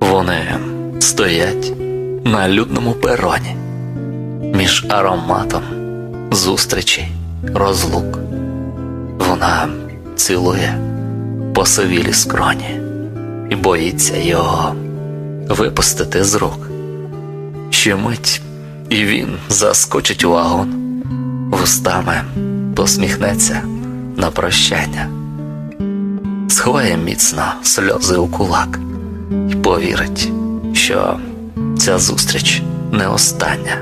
Вони стоять на людному пероні між ароматом зустрічей, розлук. Вона цілує посивілі скроні і боїться його випустити з рук. Ще мить, і він заскочить у вагон, вустами посміхнеться на прощання, сховає міцно сльози у кулак і повірить, що ця зустріч не остання,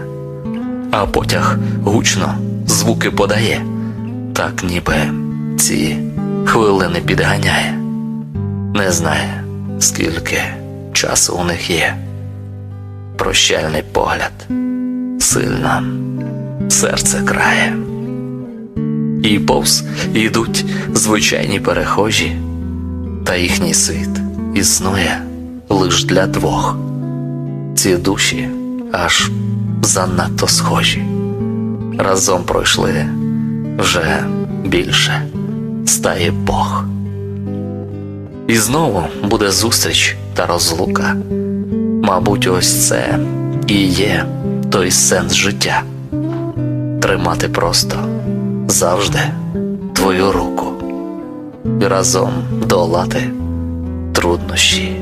а потяг гучно звуки подає, так ніби ці хвилини підганяє, не знає, скільки часу у них є. Прощальний погляд сильно серце крає. І повз ідуть звичайні перехожі, та їхній світ існує лиш для двох. Ці душі аж занадто схожі. Разом пройшли вже більше стає Бог. І знову буде зустріч та розлука. Мабуть, ось це і є той сенс життя. Тримати просто завжди твою руку разом долати труднощі.